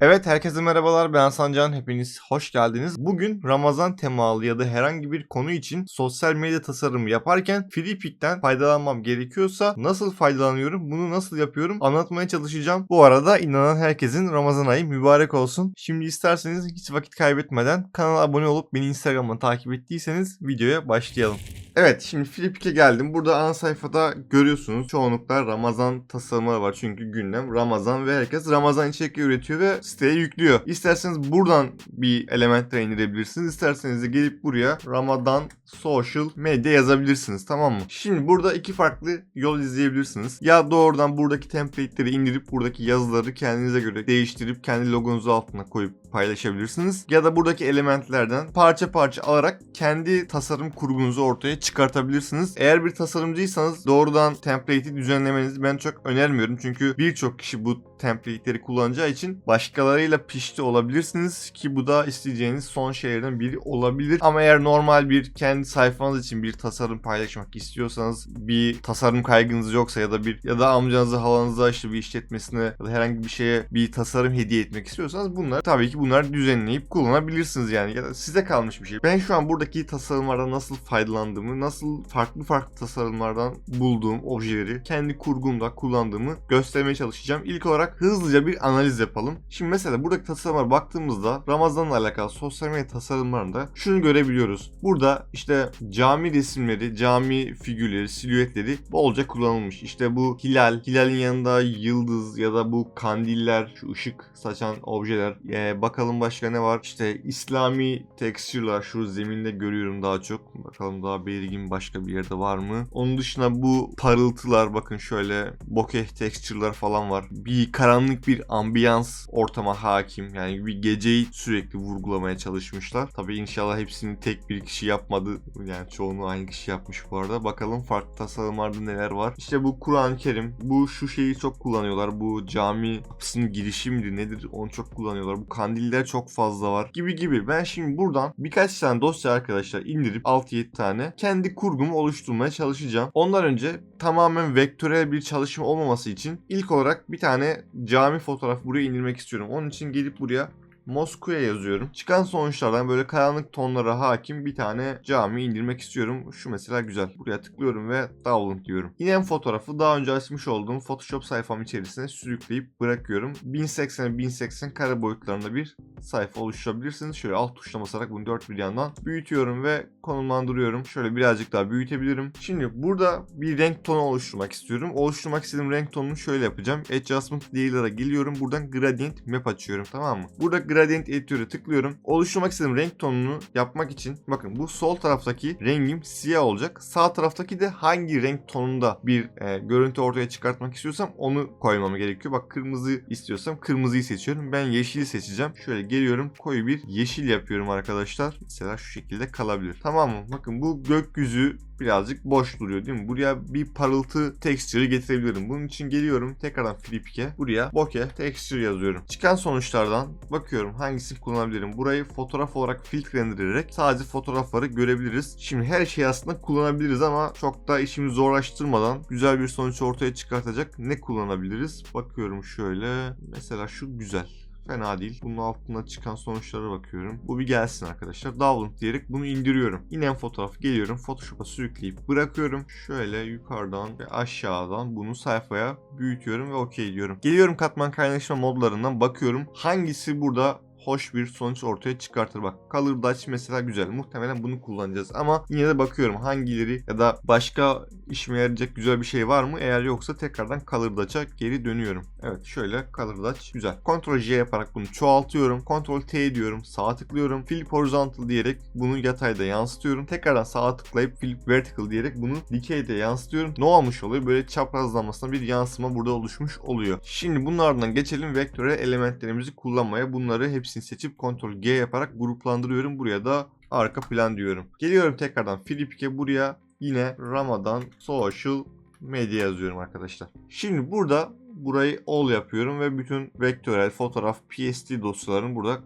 Evet herkese merhabalar ben Sancan hepiniz hoş geldiniz. Bugün Ramazan temalı ya da herhangi bir konu için sosyal medya tasarımı yaparken FreePik'ten faydalanmam gerekiyorsa nasıl faydalanıyorum bunu nasıl yapıyorum anlatmaya çalışacağım. Bu arada inanan herkesin Ramazan ayı mübarek olsun. Şimdi isterseniz hiç vakit kaybetmeden kanala abone olup beni Instagram'dan takip ettiyseniz videoya başlayalım. Evet şimdi FreePik'e geldim. Burada ana sayfada görüyorsunuz çoğunlukla Ramazan tasarımları var. Çünkü gündem Ramazan ve herkes Ramazan içerikleri üretiyor ve siteye yüklüyor. İsterseniz buradan bir elementle indirebilirsiniz. İsterseniz de gelip buraya Ramadan Social Media yazabilirsiniz tamam mı? Şimdi burada iki farklı yol izleyebilirsiniz. Ya doğrudan buradaki template'leri indirip buradaki yazıları kendinize göre değiştirip kendi logonuzu altına koyup paylaşabilirsiniz. Ya da buradaki elementlerden parça parça alarak kendi tasarım kurgunuzu ortaya çıkartabilirsiniz. Eğer bir tasarımcıysanız doğrudan template'i düzenlemenizi ben çok önermiyorum. Çünkü birçok kişi bu template'leri kullanacağı için başkalarıyla pişti olabilirsiniz ki bu da isteyeceğiniz son şeylerden biri olabilir. Ama eğer normal bir kendi sayfanız için bir tasarım paylaşmak istiyorsanız bir tasarım kaygınız yoksa ya da bir ya da amcanıza halanıza işte bir işletmesine ya da herhangi bir şeye bir tasarım hediye etmek istiyorsanız bunlar tabii ki bunlar düzenleyip kullanabilirsiniz yani ya da size kalmış bir şey. Ben şu an buradaki tasarımlardan nasıl faydalandığımı, nasıl farklı farklı tasarımlardan bulduğum objeleri kendi kurgumda kullandığımı göstermeye çalışacağım. İlk olarak hızlıca bir analiz yapalım. Şimdi mesela buradaki tasarımlara baktığımızda Ramazan'la alakalı sosyal medya tasarımlarında şunu görebiliyoruz. Burada işte cami resimleri, cami figürleri, silüetleri bolca kullanılmış. İşte bu hilal, hilalin yanında yıldız ya da bu kandiller, şu ışık saçan objeler. Ee, bakalım başka ne var? İşte İslami tekstürler şu zeminde görüyorum daha çok. Bakalım daha belirgin başka bir yerde var mı? Onun dışında bu parıltılar bakın şöyle bokeh tekstürler falan var. Bir karanlık bir ambiyans ortama hakim. Yani bir geceyi sürekli vurgulamaya çalışmışlar. Tabii inşallah hepsini tek bir kişi yapmadı. Yani çoğunu aynı kişi yapmış bu arada. Bakalım farklı tasarımlarda neler var. İşte bu Kur'an-ı Kerim. Bu şu şeyi çok kullanıyorlar. Bu cami kapısının girişi midir nedir onu çok kullanıyorlar. Bu kandiller çok fazla var. Gibi gibi. Ben şimdi buradan birkaç tane dosya arkadaşlar indirip 6-7 tane kendi kurgumu oluşturmaya çalışacağım. Ondan önce tamamen vektörel bir çalışma olmaması için ilk olarak bir tane cami fotoğrafı buraya indirmek istiyorum. Onun için gelip buraya Moskova yazıyorum. Çıkan sonuçlardan böyle karanlık tonlara hakim bir tane cami indirmek istiyorum. Şu mesela güzel. Buraya tıklıyorum ve download diyorum. İnen fotoğrafı daha önce açmış olduğum Photoshop sayfam içerisine sürükleyip bırakıyorum. 1080 1080 kare boyutlarında bir sayfa oluşturabilirsiniz. Şöyle alt tuşla basarak bunu dört bir yandan büyütüyorum ve konumlandırıyorum. Şöyle birazcık daha büyütebilirim. Şimdi burada bir renk tonu oluşturmak istiyorum. Oluşturmak istediğim renk tonunu şöyle yapacağım. Adjustment Layer'lara geliyorum. Buradan Gradient Map açıyorum tamam mı? Burada Gradient Editor'ı tıklıyorum. Oluşturmak istediğim renk tonunu yapmak için bakın bu sol taraftaki rengim siyah olacak. Sağ taraftaki de hangi renk tonunda bir e, görüntü ortaya çıkartmak istiyorsam onu koymam gerekiyor. Bak kırmızı istiyorsam kırmızıyı seçiyorum. Ben yeşili seçeceğim. Şöyle geliyorum koyu bir yeşil yapıyorum arkadaşlar. Mesela şu şekilde kalabilir. Tamam mı? Bakın bu gökyüzü birazcık boş duruyor değil mi? Buraya bir parıltı texture'ı getirebilirim. Bunun için geliyorum tekrardan Flipk'e. Buraya bokeh texture yazıyorum. Çıkan sonuçlardan bakıyorum hangisini kullanabilirim. Burayı fotoğraf olarak filtrelendirerek sadece fotoğrafları görebiliriz. Şimdi her şeyi aslında kullanabiliriz ama çok da işimi zorlaştırmadan güzel bir sonuç ortaya çıkartacak ne kullanabiliriz? Bakıyorum şöyle. Mesela şu güzel. Fena değil. Bunun altına çıkan sonuçlara bakıyorum. Bu bir gelsin arkadaşlar. Download diyerek bunu indiriyorum. İnen fotoğraf geliyorum. Photoshop'a sürükleyip bırakıyorum. Şöyle yukarıdan ve aşağıdan bunu sayfaya büyütüyorum ve okey diyorum. Geliyorum katman kaynaşma modlarından bakıyorum. Hangisi burada hoş bir sonuç ortaya çıkartır. Bak Color Dutch mesela güzel. Muhtemelen bunu kullanacağız ama yine de bakıyorum hangileri ya da başka işime yarayacak güzel bir şey var mı? Eğer yoksa tekrardan Color Dutch'a geri dönüyorum. Evet şöyle Color Dutch güzel. Ctrl J yaparak bunu çoğaltıyorum. Ctrl T diyorum. Sağ tıklıyorum. Flip Horizontal diyerek bunu yatayda yansıtıyorum. Tekrardan sağa tıklayıp Flip Vertical diyerek bunu dikeyde yansıtıyorum. Ne olmuş oluyor? Böyle çaprazlanmasına bir yansıma burada oluşmuş oluyor. Şimdi bunun ardından geçelim vektöre elementlerimizi kullanmaya. Bunları hepsini seçip Ctrl G yaparak gruplandırıyorum. Buraya da arka plan diyorum. Geliyorum tekrardan Flipk'e buraya yine Ramadan Social Media yazıyorum arkadaşlar. Şimdi burada burayı all yapıyorum ve bütün vektörel fotoğraf PSD dosyalarını burada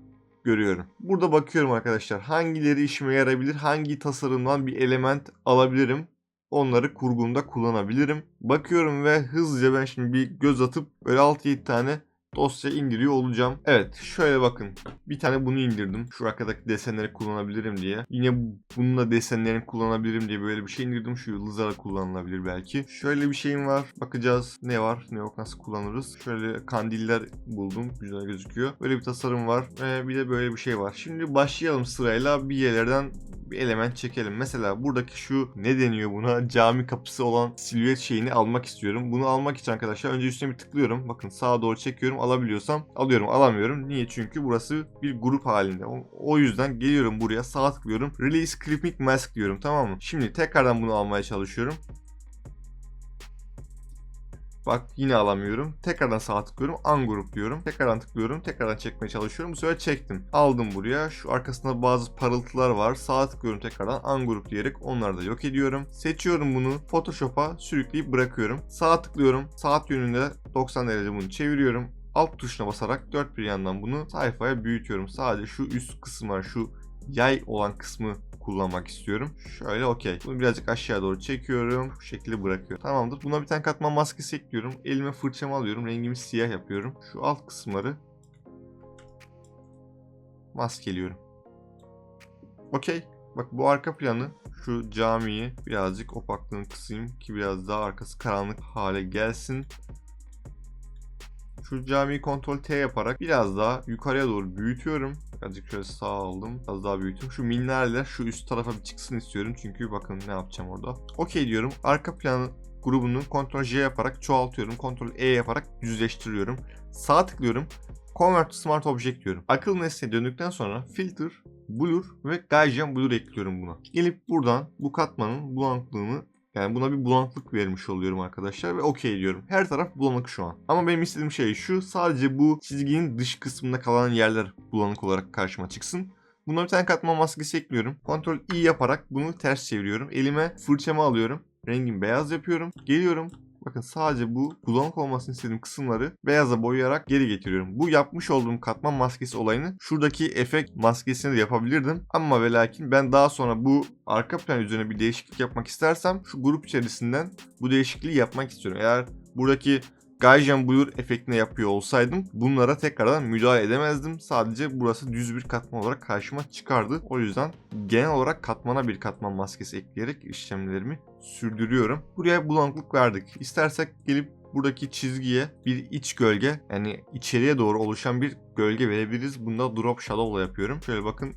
görüyorum. Burada bakıyorum arkadaşlar hangileri işime yarayabilir, hangi tasarımdan bir element alabilirim. Onları kurgumda kullanabilirim. Bakıyorum ve hızlıca ben şimdi bir göz atıp böyle 6-7 tane dosya indiriyor olacağım. Evet şöyle bakın. Bir tane bunu indirdim. Şu arkadaki desenleri kullanabilirim diye. Yine bununla desenlerini kullanabilirim diye böyle bir şey indirdim. Şu yıldızlara kullanılabilir belki. Şöyle bir şeyim var. Bakacağız ne var ne yok nasıl kullanırız. Şöyle kandiller buldum. Güzel gözüküyor. Böyle bir tasarım var. Ee, bir de böyle bir şey var. Şimdi başlayalım sırayla bir yerlerden bir element çekelim. Mesela buradaki şu ne deniyor buna? Cami kapısı olan silüet şeyini almak istiyorum. Bunu almak için arkadaşlar önce üstüne bir tıklıyorum. Bakın sağa doğru çekiyorum. Alabiliyorsam alıyorum. Alamıyorum. Niye? Çünkü burası bir grup halinde. O, yüzden geliyorum buraya sağ tıklıyorum. Release Clipping Mask diyorum tamam mı? Şimdi tekrardan bunu almaya çalışıyorum. Bak yine alamıyorum. Tekrardan sağ tıklıyorum. Ungroup diyorum. Tekrardan tıklıyorum. Tekrardan çekmeye çalışıyorum. Bu sefer çektim. Aldım buraya. Şu arkasında bazı parıltılar var. Sağ tıklıyorum tekrardan. Ungroup diyerek onları da yok ediyorum. Seçiyorum bunu. Photoshop'a sürükleyip bırakıyorum. Sağ tıklıyorum. Saat yönünde 90 derece bunu çeviriyorum. Alt tuşuna basarak dört bir yandan bunu sayfaya büyütüyorum. Sadece şu üst kısım var. Şu yay olan kısmı kullanmak istiyorum. Şöyle okey. Bunu birazcık aşağı doğru çekiyorum. Bu şekilde bırakıyorum. Tamamdır. Buna bir tane katman maskesi ekliyorum. Elime fırçamı alıyorum. Rengimi siyah yapıyorum. Şu alt kısımları maskeliyorum. Okey. Bak bu arka planı şu camiyi birazcık opaklığını kısayım ki biraz daha arkası karanlık hale gelsin. Şu camiyi kontrol T yaparak biraz daha yukarıya doğru büyütüyorum. Birazcık şöyle sağ aldım. Biraz daha büyütüyorum. Şu minnareler şu üst tarafa bir çıksın istiyorum. Çünkü bakın ne yapacağım orada. Okey diyorum. Arka planı grubunu Ctrl J yaparak çoğaltıyorum. Ctrl E yaparak düzleştiriyorum. Sağ tıklıyorum. Convert Smart Object diyorum. Akıl nesneye döndükten sonra Filter, Blur ve Gaussian Blur ekliyorum buna. Gelip buradan bu katmanın bulanıklığını yani buna bir bulanıklık vermiş oluyorum arkadaşlar ve okey diyorum. Her taraf bulanık şu an. Ama benim istediğim şey şu. Sadece bu çizginin dış kısmında kalan yerler bulanık olarak karşıma çıksın. Buna bir tane katman maskesi ekliyorum. Ctrl I yaparak bunu ters çeviriyorum. Elime fırçamı alıyorum. Rengimi beyaz yapıyorum. Geliyorum. Bakın sadece bu bulanık olmasını istediğim kısımları beyaza boyayarak geri getiriyorum. Bu yapmış olduğum katman maskesi olayını şuradaki efekt maskesini de yapabilirdim. Ama ve lakin ben daha sonra bu arka plan üzerine bir değişiklik yapmak istersem şu grup içerisinden bu değişikliği yapmak istiyorum. Eğer buradaki Gaussian Blur efektine yapıyor olsaydım bunlara tekrardan müdahale edemezdim. Sadece burası düz bir katman olarak karşıma çıkardı. O yüzden genel olarak katmana bir katman maskesi ekleyerek işlemlerimi sürdürüyorum. Buraya bulanıklık verdik. İstersek gelip buradaki çizgiye bir iç gölge yani içeriye doğru oluşan bir gölge verebiliriz. Bunda drop shadow yapıyorum. Şöyle bakın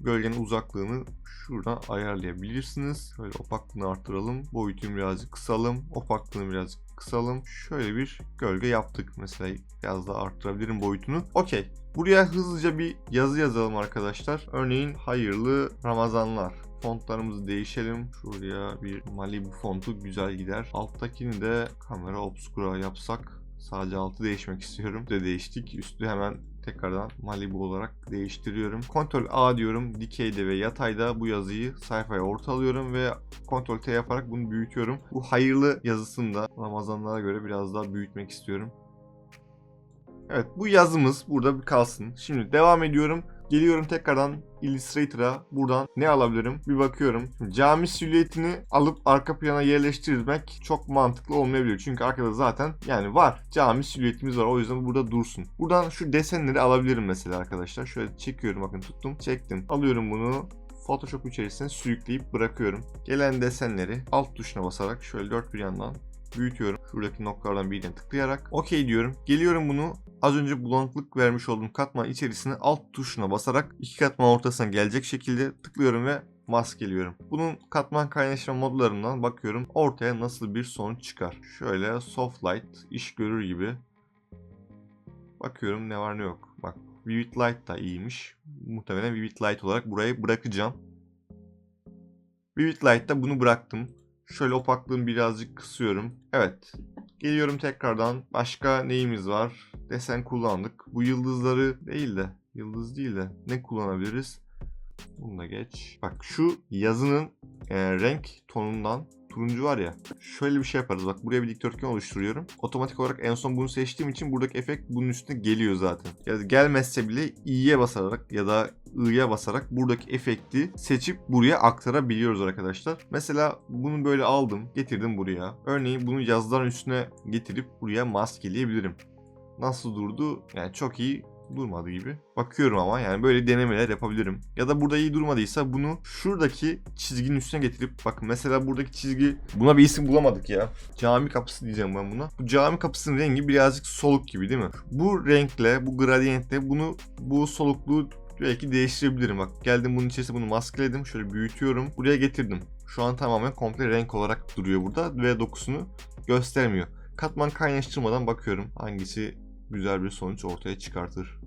gölgenin uzaklığını şuradan ayarlayabilirsiniz. Şöyle opaklığını arttıralım. Boyutunu birazcık kısalım. Opaklığını birazcık kısalım. Şöyle bir gölge yaptık. Mesela biraz daha arttırabilirim boyutunu. Okey. Buraya hızlıca bir yazı yazalım arkadaşlar. Örneğin hayırlı Ramazanlar. Fontlarımızı değişelim. Şuraya bir Malibu fontu güzel gider. Alttakini de kamera obscura yapsak. Sadece altı değişmek istiyorum. De değiştik. Üstü hemen tekrardan Malibu olarak değiştiriyorum. Ctrl A diyorum. Dikeyde ve yatayda bu yazıyı sayfaya ortalıyorum ve Ctrl T yaparak bunu büyütüyorum. Bu hayırlı yazısını da Ramazanlara göre biraz daha büyütmek istiyorum. Evet bu yazımız burada bir kalsın. Şimdi devam ediyorum. Geliyorum tekrardan Illustrator'a. Buradan ne alabilirim? Bir bakıyorum. Cami silüetini alıp arka plana yerleştirmek çok mantıklı olmayabilir. Çünkü arkada zaten yani var. Cami silüetimiz var. O yüzden burada dursun. Buradan şu desenleri alabilirim mesela arkadaşlar. Şöyle çekiyorum bakın tuttum. Çektim. Alıyorum bunu. Photoshop içerisine sürükleyip bırakıyorum. Gelen desenleri alt tuşuna basarak şöyle dört bir yandan büyütüyorum. Şuradaki noktalardan birine tıklayarak okey diyorum. Geliyorum bunu az önce bulanıklık vermiş olduğum katman içerisine alt tuşuna basarak iki katman ortasına gelecek şekilde tıklıyorum ve maskeliyorum. Bunun katman kaynaşma modlarından bakıyorum ortaya nasıl bir sonuç çıkar. Şöyle soft light iş görür gibi bakıyorum ne var ne yok. Bak Vivid Light da iyiymiş. Muhtemelen Vivid Light olarak burayı bırakacağım. Vivid Light'ta bunu bıraktım. Şöyle opaklığını birazcık kısıyorum. Evet. Geliyorum tekrardan. Başka neyimiz var? Desen kullandık. Bu yıldızları değil de yıldız değil de ne kullanabiliriz? Bunu da geç. Bak şu yazının e, renk tonundan turuncu var ya. Şöyle bir şey yaparız. Bak buraya bir dikdörtgen oluşturuyorum. Otomatik olarak en son bunu seçtiğim için buradaki efekt bunun üstüne geliyor zaten. Ya gelmezse bile i'ye basarak ya da i'ye basarak buradaki efekti seçip buraya aktarabiliyoruz arkadaşlar. Mesela bunu böyle aldım, getirdim buraya. Örneğin bunu yazıların üstüne getirip buraya maskeleyebilirim. nasıl durdu? Yani çok iyi durmadı gibi. Bakıyorum ama yani böyle denemeler yapabilirim. Ya da burada iyi durmadıysa bunu şuradaki çizginin üstüne getirip bakın mesela buradaki çizgi buna bir isim bulamadık ya. Cami kapısı diyeceğim ben buna. Bu cami kapısının rengi birazcık soluk gibi değil mi? Bu renkle, bu gradiyentle bunu bu solukluğu belki değiştirebilirim. Bak geldim bunun içerisine bunu maskeledim. Şöyle büyütüyorum. Buraya getirdim. Şu an tamamen komple renk olarak duruyor burada ve dokusunu göstermiyor. Katman kaynaştırmadan bakıyorum hangisi güzel bir sonuç ortaya çıkartır.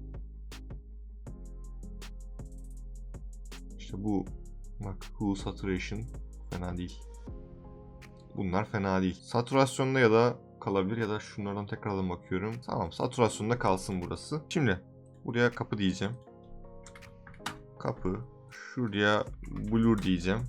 İşte bu bak Hue Saturation fena değil. Bunlar fena değil. Saturasyonda ya da kalabilir ya da şunlardan tekrardan bakıyorum. Tamam saturasyonda kalsın burası. Şimdi buraya kapı diyeceğim. Kapı. Şuraya blur diyeceğim.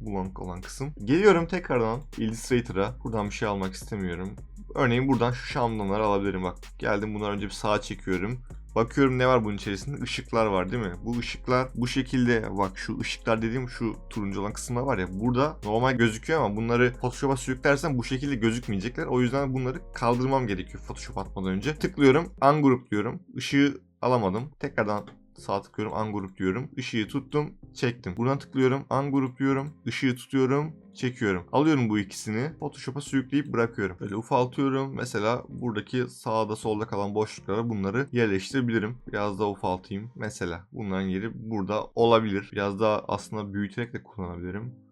Blank olan kısım. Geliyorum tekrardan Illustrator'a. Buradan bir şey almak istemiyorum. Örneğin buradan şu şamdanları alabilirim bak. Geldim bundan önce bir sağa çekiyorum. Bakıyorum ne var bunun içerisinde? Işıklar var değil mi? Bu ışıklar bu şekilde bak şu ışıklar dediğim şu turuncu olan kısımlar var ya burada normal gözüküyor ama bunları Photoshop'a sürüklersem bu şekilde gözükmeyecekler. O yüzden bunları kaldırmam gerekiyor Photoshop atmadan önce. Tıklıyorum. Ungroup diyorum. Işığı alamadım. Tekrardan sağ tıklıyorum ungroup diyorum. Işığı tuttum, çektim. Buradan tıklıyorum ungroup diyorum. Işığı tutuyorum, çekiyorum. Alıyorum bu ikisini Photoshop'a sürükleyip bırakıyorum. Böyle ufaltıyorum. Mesela buradaki sağda solda kalan boşluklara bunları yerleştirebilirim. Biraz daha ufaltayım. Mesela bunların yeri burada olabilir. Biraz daha aslında büyüterek de kullanabilirim.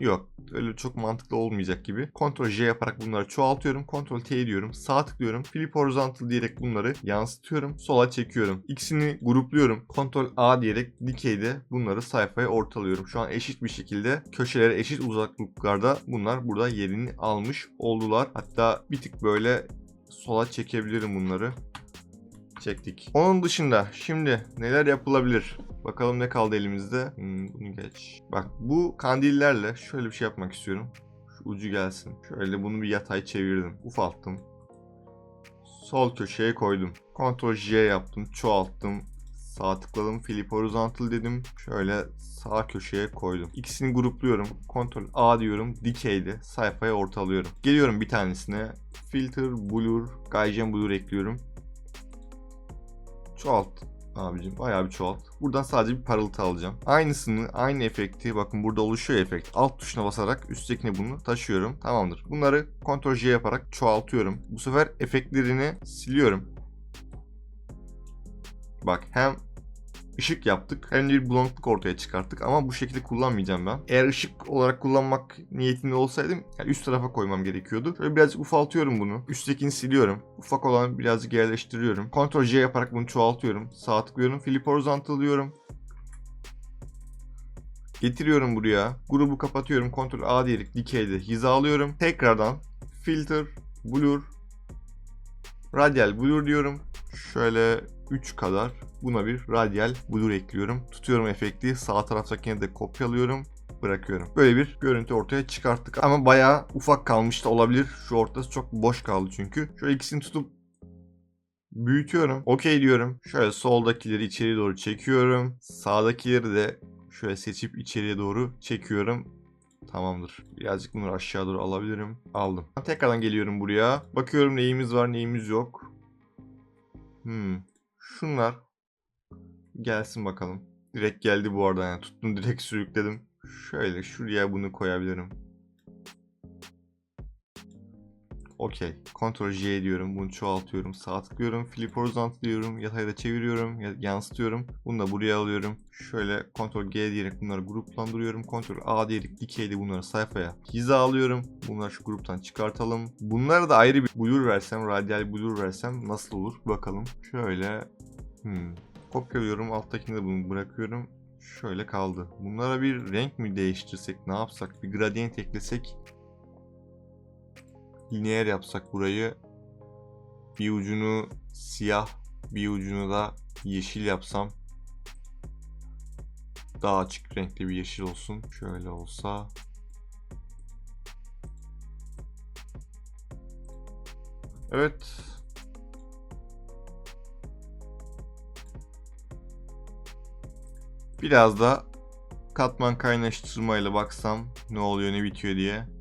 Yok. Öyle çok mantıklı olmayacak gibi. Ctrl J yaparak bunları çoğaltıyorum. Ctrl T diyorum. Sağ tıklıyorum. Flip Horizontal diyerek bunları yansıtıyorum. Sola çekiyorum. İkisini grupluyorum. Ctrl A diyerek dikeyde bunları sayfaya ortalıyorum. Şu an eşit bir şekilde köşelere eşit uzaklıklarda bunlar burada yerini almış oldular. Hatta bir tık böyle sola çekebilirim bunları. Çektik. Onun dışında şimdi neler yapılabilir? Bakalım ne kaldı elimizde. Hmm, bunu geç. Bak bu kandillerle şöyle bir şey yapmak istiyorum. Şu ucu gelsin. Şöyle bunu bir yatay çevirdim. Ufalttım. Sol köşeye koydum. Ctrl J yaptım. Çoğalttım. Sağ tıkladım. Flip horizontal dedim. Şöyle sağ köşeye koydum. İkisini grupluyorum. Ctrl A diyorum. Dikeyde sayfaya ortalıyorum. Geliyorum bir tanesine. Filter, blur, Gaussian blur ekliyorum. Çoğalt abicim bayağı bir çoğalt. Buradan sadece bir parıltı alacağım. Aynısını aynı efekti bakın burada oluşuyor efekt. Alt tuşuna basarak üsttekine bunu taşıyorum. Tamamdır. Bunları Ctrl J yaparak çoğaltıyorum. Bu sefer efektlerini siliyorum. Bak hem ışık yaptık hem bir bulanıklık ortaya çıkarttık ama bu şekilde kullanmayacağım ben. Eğer ışık olarak kullanmak niyetinde olsaydım yani üst tarafa koymam gerekiyordu. Şöyle birazcık ufaltıyorum bunu. Üsttekini siliyorum. Ufak olan birazcık yerleştiriyorum. Ctrl J yaparak bunu çoğaltıyorum. Sağ tıklıyorum. Flip horizontal diyorum. Getiriyorum buraya. Grubu kapatıyorum. Ctrl A diyerek dikeyde hizalıyorum. Tekrardan filter, blur, radial blur diyorum. Şöyle 3 kadar buna bir radial blur ekliyorum. Tutuyorum efekti sağ taraftakini de kopyalıyorum bırakıyorum. Böyle bir görüntü ortaya çıkarttık ama bayağı ufak kalmış da olabilir. Şu ortası çok boş kaldı çünkü. Şöyle ikisini tutup büyütüyorum. Okey diyorum. Şöyle soldakileri içeri doğru çekiyorum. Sağdakileri de şöyle seçip içeriye doğru çekiyorum. Tamamdır. Birazcık bunları aşağı doğru alabilirim. Aldım. Tekrardan geliyorum buraya. Bakıyorum neyimiz var neyimiz yok. Hmm. Şunlar gelsin bakalım. Direkt geldi bu arada yani tuttum direkt sürükledim. Şöyle şuraya bunu koyabilirim. Okey. Ctrl J diyorum. Bunu çoğaltıyorum. Sağ tıklıyorum. Flip horizontal diyorum. Yatayda çeviriyorum. Yansıtıyorum. Bunu da buraya alıyorum. Şöyle Ctrl G diyerek bunları gruplandırıyorum. Ctrl A diyerek dikeyde bunları sayfaya hizalıyorum. Bunları şu gruptan çıkartalım. Bunlara da ayrı bir blur versem, radial blur versem nasıl olur? Bakalım. Şöyle hmm. kopyalıyorum. Alttakini de bunu bırakıyorum. Şöyle kaldı. Bunlara bir renk mi değiştirsek? Ne yapsak? Bir gradient eklesek lineer yapsak burayı bir ucunu siyah bir ucunu da yeşil yapsam daha açık renkli bir yeşil olsun. Şöyle olsa Evet. Biraz da katman kaynaştırmayla baksam ne oluyor ne bitiyor diye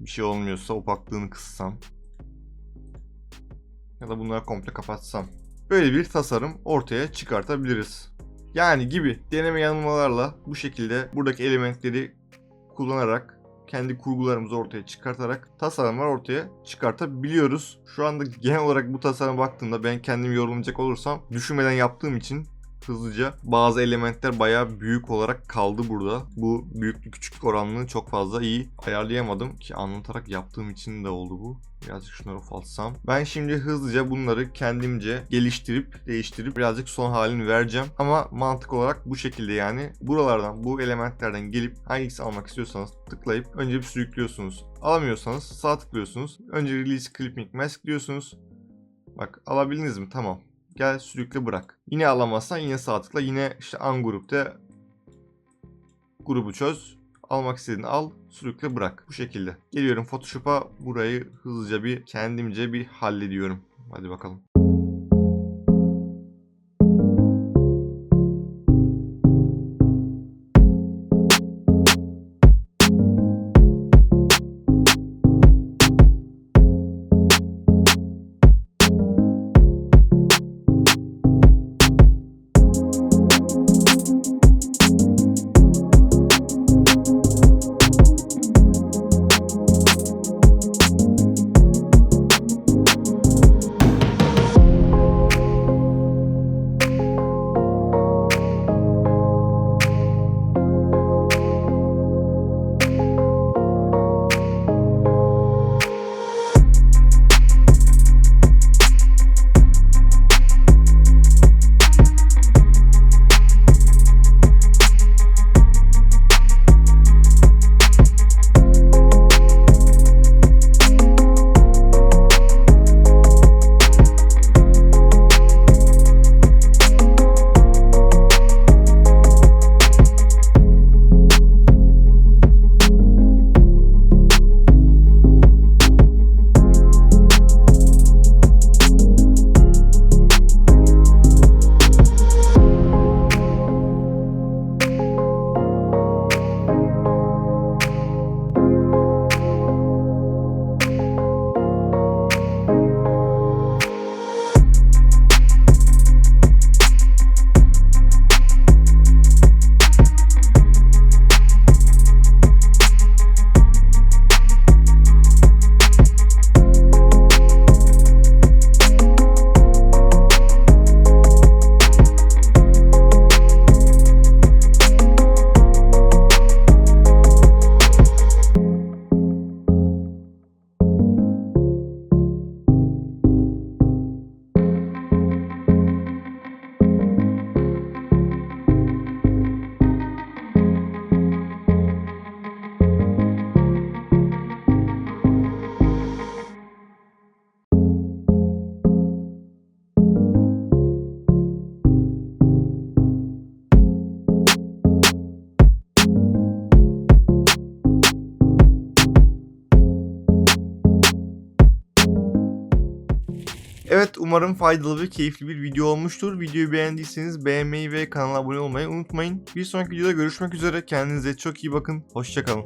bir şey olmuyorsa opaklığını kıssam. ya da bunları komple kapatsam. Böyle bir tasarım ortaya çıkartabiliriz. Yani gibi deneme yanılmalarla bu şekilde buradaki elementleri kullanarak kendi kurgularımızı ortaya çıkartarak tasarımlar ortaya çıkartabiliyoruz. Şu anda genel olarak bu tasarıma baktığımda ben kendim yorumlayacak olursam düşünmeden yaptığım için hızlıca bazı elementler bayağı büyük olarak kaldı burada. Bu büyüklük küçüklük oranını çok fazla iyi ayarlayamadım ki anlatarak yaptığım için de oldu bu. Birazcık şunları ufaltsam. Ben şimdi hızlıca bunları kendimce geliştirip değiştirip birazcık son halini vereceğim. Ama mantık olarak bu şekilde yani. Buralardan bu elementlerden gelip hangisini almak istiyorsanız tıklayıp önce bir sürüklüyorsunuz. Alamıyorsanız sağ tıklıyorsunuz. Önce release clipping mask diyorsunuz. Bak alabildiniz mi? Tamam. Gel sürükle bırak. Yine alamazsan yine sağ tıkla. Yine işte an grupta grubu çöz. Almak istediğini al, sürükle bırak. Bu şekilde. Geliyorum Photoshop'a burayı hızlıca bir kendimce bir hallediyorum. Hadi bakalım. Umarım faydalı ve keyifli bir video olmuştur. Videoyu beğendiyseniz beğenmeyi ve kanala abone olmayı unutmayın. Bir sonraki videoda görüşmek üzere. Kendinize çok iyi bakın. Hoşçakalın.